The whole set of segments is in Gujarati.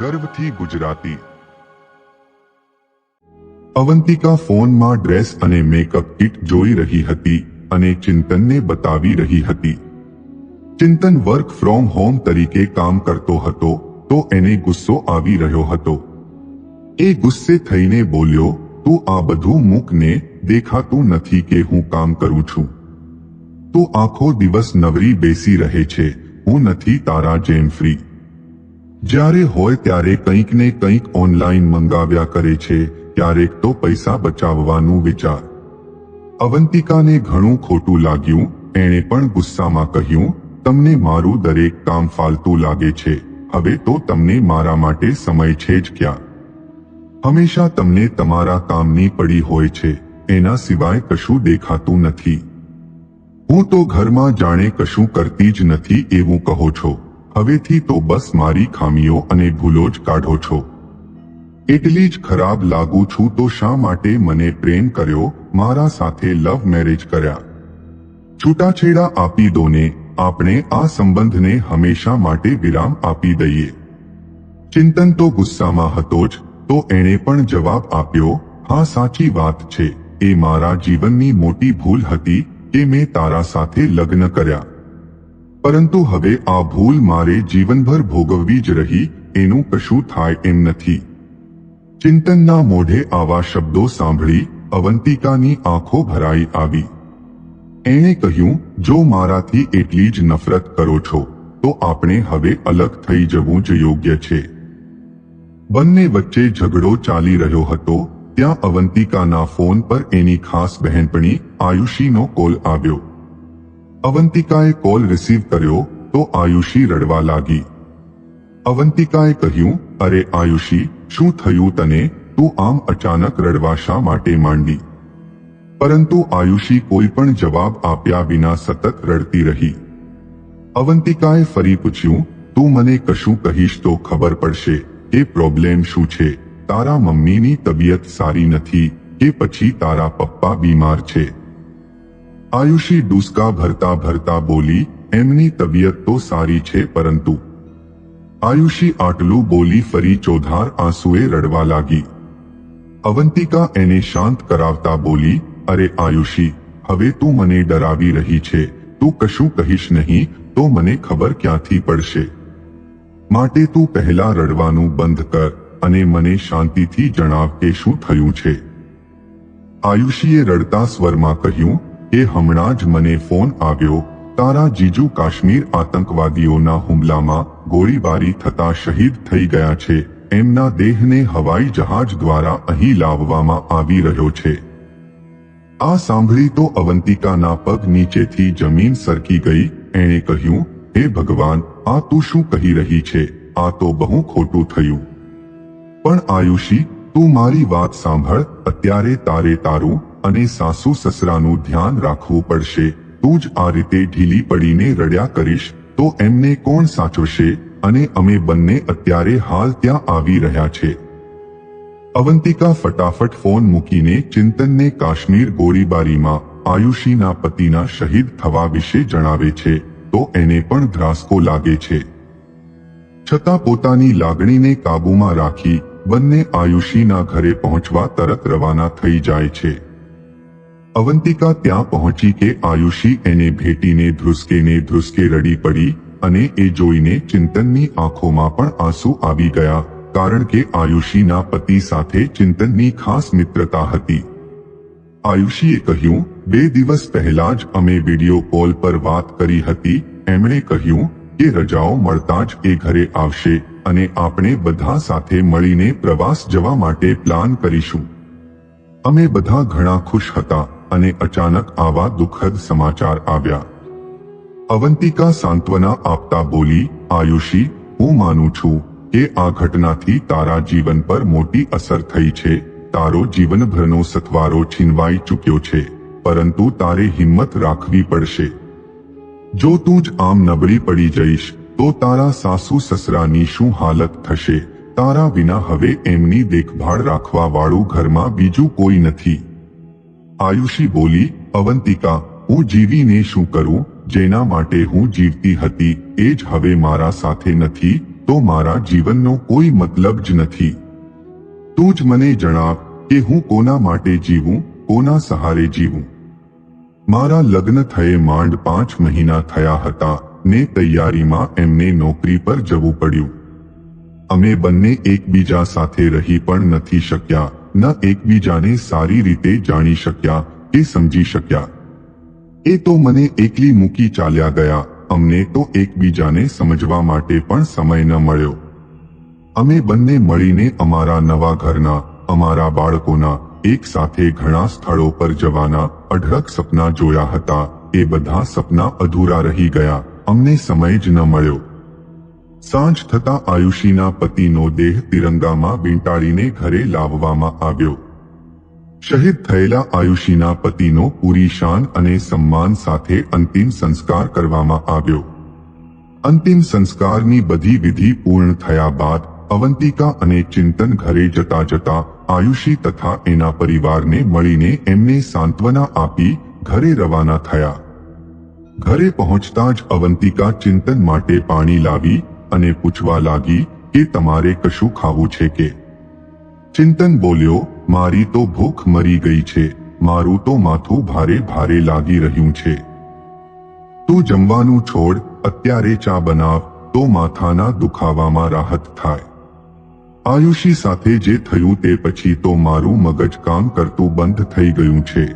ગર્વથી ગુજરાતી. અવંતિકા ફોનમાં ડ્રેસ અને મેકઅપ કિટ જોઈ રહી હતી અને ચિંતનને બતાવી રહી હતી. ચિંતન વર્ક ફ્રોમ હોમ તરીકે કામ કરતો હતો, તો એને ગુસ્સો આવી રહ્યો હતો. એ ગુસ્સે થઈને બોલ્યો, તું આ બધું મૂકને દેખાતું નથી કે હું કામ કરું છું. તું આખો દિવસ નવરી બેસી રહે છે, હું નથી તારા જેમ ફ્રી જ્યારે હોય ત્યારે કંઈક ને કંઈક ઓનલાઈન મંગાવ્યા કરે છે, ક્યારેક તો પૈસા બચાવવાનું વિચાર. અવંતિકાને ઘણું ખોટું લાગ્યું, એણે પણ ગુસ્સામાં કહ્યું, તમને મારું દરેક કામ ફાલતું લાગે છે, હવે તો તમને મારા માટે સમય છે જ ક્યાં? હંમેશા તમને તમારા કામની પડી હોય છે, એના સિવાય કશું દેખાતું નથી. હું તો ઘરમાં જાણે કશું કરતી જ નથી એવું કહો છો. હવેથી તો બસ મારી ખામીઓ અને ભૂલો જ કાઢો છો. એટલી જ ખરાબ લાગુ છું તો શા માટે મને પ્રેમ કર્યો? મારા સાથે લવ મેરેજ કર્યા. છૂટાછેડા આપી દોને, આપણે આ સંબંધને હંમેશા માટે વિરામ આપી દઈએ. ચિંતન તો ગુસ્સામાં હતો જ, તો એણે પણ જવાબ આપ્યો, હા, સાચી વાત છે, એ મારા જીવનની મોટી ભૂલ હતી કે મેં તારા સાથે લગ્ન કર્યા. પરંતુ હવે આ ભૂલ મારે જીવનભર ભોગવવી જ રહી, એનું કશું થાય એમ નથી. ચિંતનના મોઢે આવા શબ્દો સાંભળી, અવંતિકાની આંખો ભરાઈ આવી. એણે કહ્યું, જો મારાથી એટલી જ નફરત કરો છો, તો આપણે હવે અલગ થઈ જવું જ યોગ્ય છે. બંને વચ્ચે ઝઘડો ચાલી રહ્યો હતો, ત્યાં અવંતિકાના ફોન પર એની ખાસ બહેનપણી આયુષીનો કોલ આવ્યો. અવંતિકાએ કોલ રિસીવ કર્યો તો આયુષી રડવા લાગી. અવંતિકાએ કહ્યું, અરે આયુષી, શું થયું તને? તું આમ અચાનક રડવા શા માટે માંડી? પરંતુ આયુષી કોઈ પણ જવાબ આપ્યા વિના સતત રડતી રહી. અવંતિકાએ ફરી પૂછ્યું, તું મને કશું કહીશ તો ખબર પડશે કે પ્રોબ્લેમ શું છે? તારા મમ્મીની તબિયત સારી નથી કે પછી તારા પપ્પા બીમાર છે? આયુષી ડુસકા ભરતા ભરતા બોલી, એમની તબિયત તો સારી છે, પરંતુ આયુષી આટલું બોલી ફરી ચોધાર આંસુએ રડવા લાગી. અવંતિકા એને શાંત કરાવતા બોલી, અરે આયુષી, હવે તું મને ડરાવી રહી છે, તું કશું કહીશ નહીં, તો મને ખબર ક્યાંથી પડશે. માટે તું પહેલા રડવાનું બંધ કર અને મને શાંતિથી જણાવ કે શું થયું છે. આયુષીએ રડતા સ્વરમાં કહ્યું કે હમણાં જ મને ફોન આવ્યો, તારા જીજુ કાશ્મીર આતંકવાદીઓના હુમલામાં ગોળીબારી થતા શહીદ થઈ ગયા છે, એમના દેહને હવાઈ જહાજ દ્વારા અહીં લાવવામાં આવી રહ્યો છે. આ સાંભળી તો અવંતિકાના પગ નીચેથી જમીન સરકી ગઈ, એણે કહ્યું, હે ભગવાન, આ તું શું કહી રહી છે? આ તો બહુ ખોટું થયું. પણ આયુષી, તું મારી વાત સાંભળ, અત્યારે તારે તારું અને સાસુ સસરાનું ધ્યાન રાખવું પડશે. તું જ આ રીતે ઢીલી પડીને રડ્યા કરીશ, તો એમને કોણ સાચવશે? અને અમે બંને અત્યારે હાલ ત્યાં આવી રહ્યા છે. અવંતિકા ફટાફટ ફોન મૂકીને ચિંતનને કાશ્મીર ગોળીબારીમાં આયુષીના પતિના શહીદ થવા વિશે જણાવે છે, તો એને પણ ધ્રાસકો લાગે છે. છતાં પોતાની લાગણીને કાબૂમાં રાખી બંને આયુષીના ઘરે પહોંચવા તરત રવાના થઈ જાય છે. અવંતિકા ત્યાં પહોંચી કે આયુષી એને ભેટીને ધ્રુસકેને ધ્રુસકે રડી પડી અને એ જોઈને ચિંતનની આંખોમાં પણ આંસુ આવી ગયા, કારણ કે આયુષીના પતિ સાથે ચિંતનની ખાસ મિત્રતા હતી. આયુષીએ કહ્યું, બે દિવસ પહેલા જ અમે વીડિયો કોલ પર વાત કરી હતી, એમણે કહ્યું કે રજાઓ મળતા જ એ ઘરે આવશે અને આપણે બધા સાથે મળીને પ્રવાસ જવા માટે પ્લાન કરીશું. અમે બધા ઘણા ખુશ હતા અને અચાનક આવા દુઃખદ સમાચાર આવ્યા. અવંતિકા સાંત્વના આપતા બોલી, આયુષી, હું માનું છું કે આ ઘટનાથી તારા જીવન પર મોટી અસર થઈ છે. તારો જીવનભરનો સથવારો છીનવાઈ ચૂક્યો છે, પરંતુ તારે હિંમત રાખવી પડશે. જો તું જ આમ નબળી પડી જઈશ, તો તારા સાસુ સસરાની શું હાલત થશે? તારા વિના હવે એમની દેખભાળ રાખવા વાળું ઘરમાં બીજું કોઈ નથી. આયુષી બોલી, અવંતિકા, હું જીવીને શું કરું? જેના માટે હું જીવતી હતી, એ જ હવે મારા સાથે નથી, તો મારા જીવનનો કોઈ મતલબ જ નથી. તું જ મને જણાવ કે હું કોના માટે જીવું, કોના સહારે જીવું. મારા લગ્ન થયે માંડ પાંચ મહિના થયા હતા, ને તૈયારીમાં એમને નોકરી પર જવું પડ્યું. અમે બંને એકબીજા સાથે રહી પણ નથી શક્યા ન એકબીજાને સારી રીતે જાણી શક્યા કે સમજી શક્યા. એ તો મને એકલી મૂકી ચાલ્યા ગયા. અમને તો એકબીજાને સમજવા માટે પણ સમય ન મળ્યો. અમે બંને મળીને અમારા નવા ઘરના, અમારા બાળકોના, એક સાથે ઘણા સ્થળો પર જવાના અઢળક સપના જોયા હતા. એ બધા સપના અધૂરા રહી ગયા. અમને સમય જ ન મળ્યો. સાંજ થતા આયુષીના પતિનો દેહ તિરંગામાં વીંટાળીને ઘરે લાવવામાં આવ્યો. શહીદ થયેલા આયુષીના પતિનો પૂરી શાન અને સન્માન સાથે અંતિમ સંસ્કાર કરવામાં આવ્યો. અંતિમ સંસ્કારની બધી વિધિ પૂર્ણ થયા બાદ અવંતિકા અને ચિંતન ઘરે જતા જતા આયુષી તથા એના પરિવારને મળીને એમને સાંત્વના આપી ઘરે રવાના થયા. ઘરે પહોંચતા જ અવંતિકા ચિંતન માટે પાણી લાવી અને પૂછવા લાગી કે તમારે કશું ખાવું છે કે? ચિંતન બોલ્યો, મારી તો ભૂખ મરી ગઈ છે. મારું તો માથું ભારે ભારે લાગી રહ્યું છે. તું જમવાનું છોડ, અત્યારે ચા બનાવ, તો માથાના દુખાવામાં રાહત થાય. આયુષી સાથે જે થયું તે પછી તો મારું મગજ કામ કરતું બંધ થઈ ગયું છે.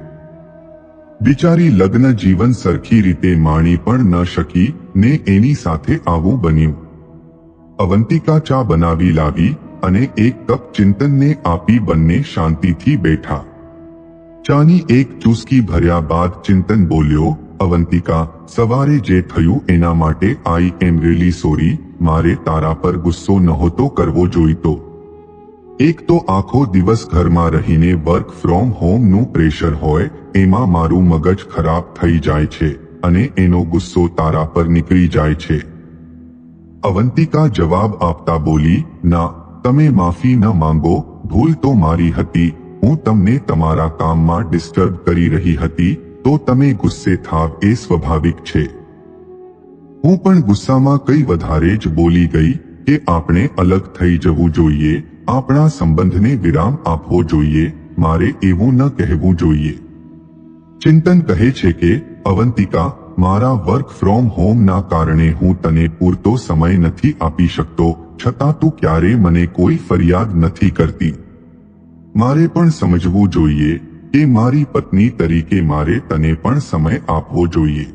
બિચારી લગ્ન જીવન સરખી રીતે માણી પણ ન શકી ને એની સાથે આવું બન્યું. અવંતિકા ચા બનાવી લાવી અને એક કપ ચિંતનને આપી બંને શાંતિથી બેઠા. ચાની એક ચૂસકી ભર્યા બાદ ચિંતન બોલ્યો, અવંતિકા, સવારે જે થયું એના માટે આઈ એમ રેલી સોરી, મારે તારા પર ગુસ્સો નહોતો કરવો જોઈતો. એક તો આખો દિવસ ઘરમાં રહીને વર્ક ફ્રોમ હોમનું પ્રેશર હોય, એમાં મારું મગજ ખરાબ થઈ જાય છે, અને એનો ગુસ્સો તારા પર નીકળી જાય છે. અવંતિકા જવાબ આપતા બોલી, ના, તમે માફી ન માંગો, ભૂલ તો મારી હતી. હું તમને તમારા કામમાં ડિસ્ટર્બ કરી રહી હતી, તો તમે ગુસ્સે થાવ એ સ્વાભાવિક છે. હું પણ ગુસ્સામાં કઈ વધારે જ બોલી ગઈ કે આપણે અલગ થઈ જવું જોઈએ, આપણા સંબંધને વિરામ આપવો જોઈએ, મારે એવું ન કહેવું જોઈએ. ચિંતન કહે છે કે, અવંતિકા મારા વર્ક ફ્રોમ હોમના કારણે હું તને પૂરતો સમય નથી આપી શકતો, છતાં તું ક્યારે મને કોઈ ફરિયાદ નથી કરતી. મારે પણ સમજવું જોઈએ કે મારી પત્ની તરીકે મારે તને પણ સમય આપવો જોઈએ.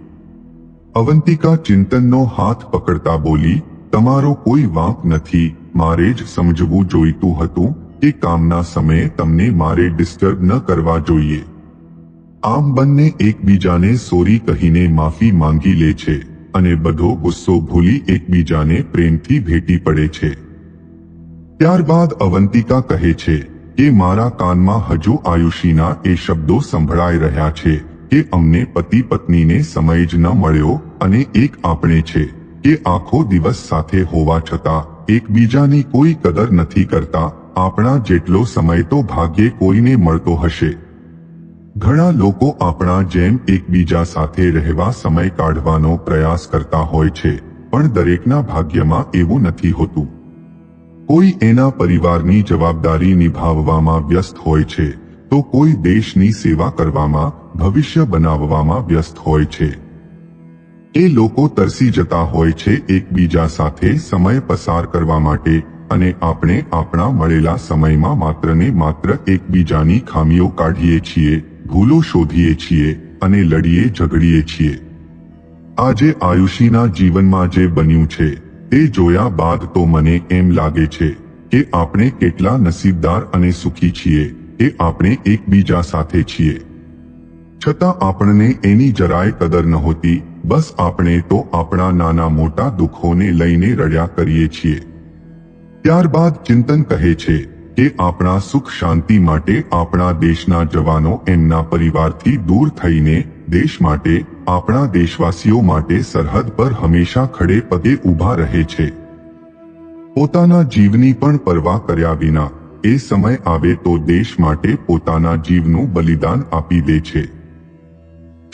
અવંતિકા ચિંતનનો હાથ પકડતા બોલી, તમારો કોઈ વાંક નથી, મારે જ સમજવું જોઈતું હતું કે કામના સમયે તમને મારે ડિસ્ટર્બ ન કરવા જોઈએ. આમ બંને એકબીજાને સોરી કહીને માફી માંગી લે છે અને બધો ગુસ્સો ભૂલી એકબીજાને પ્રેમથી ભેટી પડે છે. ત્યારબાદ અવંતિકા કહે છે કે મારા કાનમાં હજુ આયુષીના એ શબ્દો સંભળાઈ રહ્યા છે કે અમને પતિ પત્નીને સમય જ ન મળ્યો અને એક આપણે છે કે આખો દિવસ સાથે હોવા છતાં એકબીજાની કોઈ કદર નથી કરતા, આપણા જેટલો સમય તો ભાગ્યે કોઈને મળતો હશે. ઘણા લોકો આપણા જેમ એકબીજા સાથે રહેવા સમય કાઢવાનો પ્રયાસ કરતા હોય છે, પણ દરેકના ભાગ્યમાં એવું નથી હોતું. કોઈ એના પરિવારની જવાબદારી નિભાવવામાં વ્યસ્ત હોય છે, તો કોઈ દેશની સેવા કરવામાં, ભવિષ્ય બનાવવામાં વ્યસ્ત હોય છે. એ લોકો તરસી જતા હોય છે એકબીજા સાથે સમય પસાર કરવા માટે અને આપણે આપણા મળેલા સમયમાં માત્ર ને માત્ર એકબીજાની ખામીઓ કાઢીએ છીએ. ભૂલો શોધીએ છીએ અને લડીએ, ઝઘડીએ છીએ. આજે આયુષીના જીવનમાં જે બન્યું છે, તે જોયા બાદ તો મને એમ લાગે છે કે આપણે કેટલા નસીબદાર અને સુખી છીએ કે આપણે એકબીજા સાથે છીએ. છતાં આપણને એની જરાય કદર નહોતી, બસ આપણે તો આપણા નાના મોટા દુઃખોને લઈને રડ્યા કરીએ છીએ. ત્યારબાદ ચિંતન કહે છે કે આપણા સુખ શાંતિ માટે આપણા દેશના જવાનો એમના પરિવારથી દૂર થઈને દેશ માટે, આપણા દેશવાસીઓ માટે સરહદ પર હંમેશા ખડે પગે ઊભા રહે છે. પોતાના જીવની પણ પરવા કર્યા વિના, એ સમય આવે તો દેશ માટે પોતાના જીવનું બલિદાન આપી દે છે.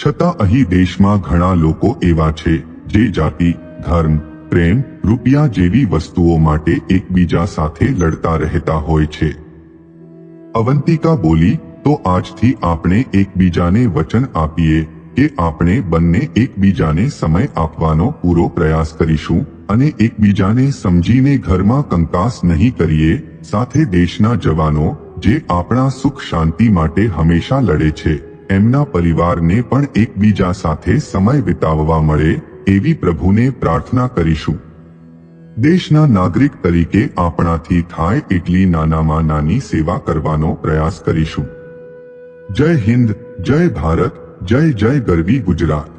છતાં અહીં દેશમાં ઘણા લોકો એવા છે, જે જાતિ, ધર્મ પ્રેમ રૂપિયા જેવી વસ્તુઓ માટે એકબીજા સાથે લડતા રહેતા હોય છે. અવંતિકા બોલી, તો આજથી આપણે એકબીજાને વચન આપીએ કે આપણે બંને એકબીજાને સમય આપવાનો પૂરો પ્રયાસ કરીશું અને એકબીજાને સમજીને ઘરમાં કંકાસ નહીં કરીએ, સાથે દેશના જવાનો જે આપણા સુખ શાંતિ માટે હંમેશા લડે છે. એમના પરિવારને પણ એકબીજા સાથે સમય વિતાવવા મળે એવી પ્રભુને પ્રાર્થના કરીશું. દેશના નાગરિક તરીકે આપણાથી થાય એટલી નાનામાં નાની સેવા કરવાનો પ્રયાસ કરીશું. જય હિન્દ, જય ભારત, જય જય ગરવી ગુજરાત.